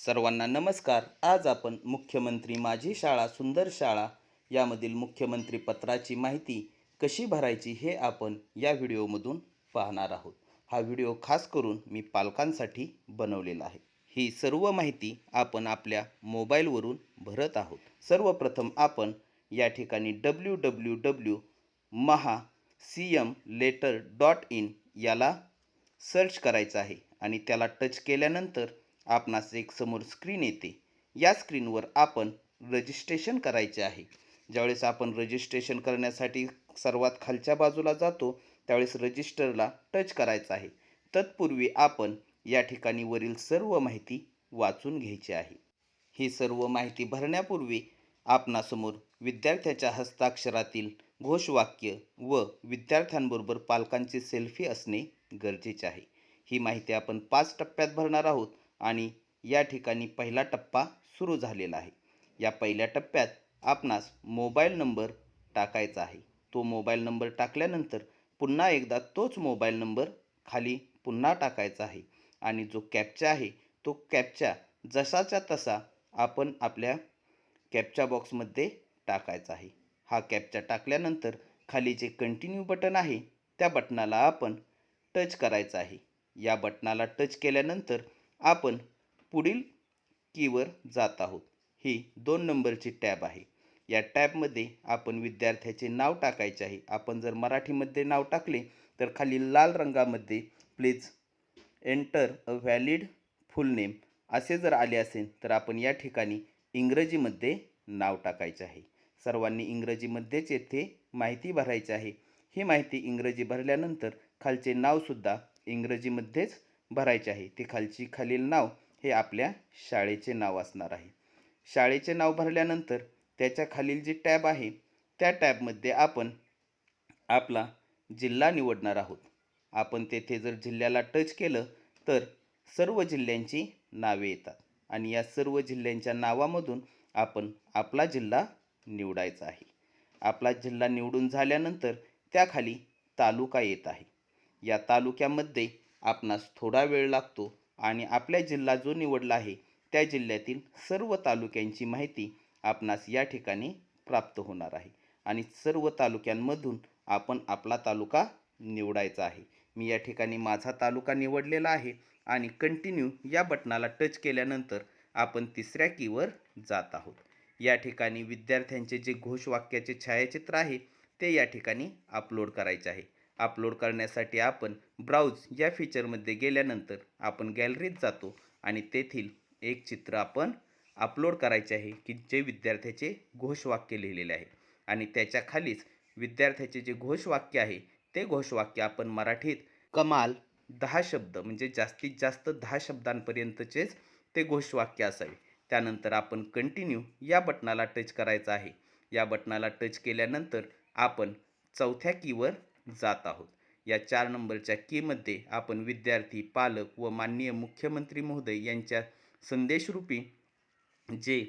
सर्वांना नमस्कार. आज आपण मुख्यमंत्री माझी शाळा सुंदर शाळा यामधील मुख्यमंत्री पत्राची माहिती कशी भरायची हे आपण या व्हिडिओमधून पाहणार आहोत. हा व्हिडिओ खास करून मी पालकांसाठी बनवलेला आहे. ही सर्व माहिती आपण आपल्या मोबाईलवरून भरत आहोत. सर्वप्रथम आपण या ठिकाणी W W W Maha C M letter dot in याला सर्च करायचं आहे आणि त्याला टच केल्यानंतर आपणास एक समोर स्क्रीन येते. या स्क्रीनवर आपण रजिस्ट्रेशन करायचे आहे. ज्यावेळेस आपण रजिस्ट्रेशन करण्यासाठी सर्वात खालच्या बाजूला जातो त्यावेळेस रजिस्टरला टच करायचं आहे. तत्पूर्वी आपण या ठिकाणी वरील सर्व माहिती वाचून घ्यायची आहे. ही सर्व माहिती भरण्यापूर्वी आपणासमोर विद्यार्थ्याच्या हस्ताक्षरातील घोषवाक्य व विद्यार्थ्यांबरोबर पालकांची सेल्फी असणे गरजेचे आहे. ही माहिती आपण पाच टप्प्यात भरणार आहोत. आणि या ठिकाणी पहिला टप्पा सुरू झालेला आहे. या पहिल्या टप्प्यात आपणास मोबाईल नंबर टाकायचा आहे. तो मोबाईल नंबर टाकल्यानंतर पुन्हा एकदा तोच मोबाईल नंबर खाली पुन्हा टाकायचा आहे आणि जो कॅपचा आहे तो कॅपचा जसाच्या तसा आपण आपल्या कॅपच्या बॉक्समध्ये टाकायचा आहे. हा कॅपचा टाकल्यानंतर खाली जे कंटिन्यू बटन आहे त्या बटनाला आपण टच करायचं आहे. या बटनाला टच केल्यानंतर आपण पुढील कीवर जात आहोत. ही दोन नंबरची टॅब आहे. या टॅबमध्ये आपण विद्यार्थ्याचे नाव टाकायचे आहे. आपण जर मराठीमध्ये नाव टाकले तर खाली लाल रंगामध्ये please enter a valid full name असे जर आले असेल तर आपण या ठिकाणी इंग्रजीमध्ये नाव टाकायचे आहे. सर्वांनी इंग्रजीमध्येच येथे माहिती भरायची आहे. ही माहिती इंग्रजी भरल्यानंतर खालचे नावसुद्धा इंग्रजीमध्येच भरायचे आहे. ते खालची खालील नाव हे आपल्या शाळेचे नाव असणार आहे. शाळेचे नाव भरल्यानंतर त्याच्या खालील जी टॅब आहे त्या टॅबमध्ये आपण आपला जिल्हा निवडणार आहोत. आपण तेथे जर जिल्ह्याला टच केलं तर सर्व जिल्ह्यांची नावे येतात. आणि या सर्व जिल्ह्यांच्या नावामधून आपण आपला जिल्हा निवडायचा आहे. आपला जिल्हा निवडून झाल्यानंतर त्याखाली तालुका येत आहे. या तालुक्यामध्ये आपणास थोडा वेळ लागतो आणि आपल्या जिल्हा जो निवडला आहे त्या जिल्ह्यातील सर्व तालुक्यांची माहिती आपणास या ठिकाणी प्राप्त होणार आहे. आणि सर्व तालुक्यांमधून आपण आपला तालुका निवडायचा आहे. मी या ठिकाणी माझा तालुका निवडलेला आहे आणि कंटिन्यू या बटनाला टच केल्यानंतर आपण तिसऱ्या कीवर जात आहोत. या ठिकाणी विद्यार्थ्यांचे जे घोषवाक्याचे छायाचित्र आहे ते या ठिकाणी अपलोड करायचे आहे. अपलोड करण्यासाठी आपण ब्राउज या फीचरमध्ये गेल्यानंतर आपण गॅलरीत जातो आणि तेथील एक चित्र आपण अपलोड करायचे आहे की जे विद्यार्थ्याचे घोषवाक्य लिहिलेले आहे. आणि त्याच्या खालीच विद्यार्थ्याचे जे घोषवाक्य आहे ते घोषवाक्य आपण मराठीत कमाल दहा शब्द म्हणजे जास्तीत जास्त दहा शब्दांपर्यंतचेच ते घोषवाक्य असावे. त्यानंतर आपण कंटिन्यू या बटनाला टच करायचं आहे. या बटनाला टच केल्यानंतर आपण चौथ्या कीवर जात आहोत. या चार नंबरच्या कीमध्ये आपण विद्यार्थी पालक व माननीय मुख्यमंत्री महोदय यांच्या संदेशरूपी जे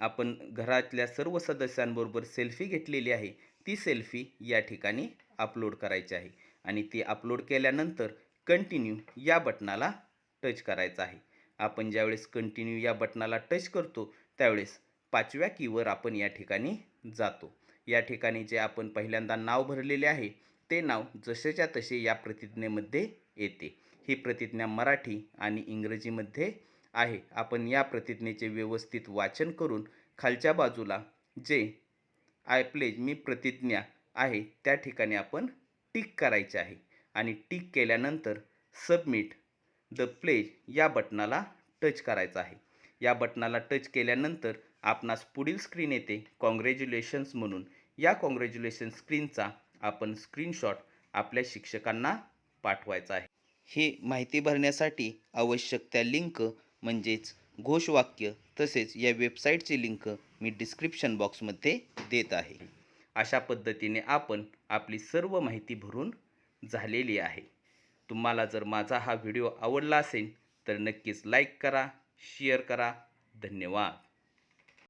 आपण घरातल्या सर्व सदस्यांबरोबर सेल्फी घेतलेली आहे ती सेल्फी या ठिकाणी अपलोड करायची आहे. आणि ती अपलोड केल्यानंतर कंटिन्यू या बटनाला टच करायचं आहे. आपण ज्यावेळेस कंटिन्यू या बटनाला टच करतो त्यावेळेस पाचव्या कीवर आपण या ठिकाणी जातो. या ठिकाणी जे आपण पहिल्यांदा नाव भरलेले आहे ते नाव जसेच्या तसे या प्रतिज्ञेमध्ये येते. ही प्रतिज्ञा मराठी आणि इंग्रजीमध्ये आहे. आपण या प्रतिज्ञेचे व्यवस्थित वाचन करून खालच्या बाजूला जे आय प्लेज मी प्रतिज्ञा आहे त्या ठिकाणी आपण टिक करायचे आहे. आणि टिक केल्यानंतर सबमिट द प्लेज या बटनाला टच करायचं आहे. या बटनाला टच केल्यानंतर आपणास पुढील स्क्रीन येते. कॉंग्रॅच्युलेशन्स म्हणून. या कॉंग्रॅच्युलेशन स्क्रीनचा आपण स्क्रीनशॉट आपल्या शिक्षकांना पाठवायचा आहे. हे माहिती भरण्यासाठी आवश्यक त्या लिंक म्हणजेच घोषवाक्य तसेच या वेबसाईटची लिंक मी डिस्क्रिप्शन बॉक्समध्ये देत आहे. अशा पद्धतीने आपण आपली सर्व माहिती भरून झालेली आहे. तुम्हाला जर माझा हा व्हिडिओ आवडला असेल तर नक्कीच लाईक करा शेअर करा. धन्यवाद.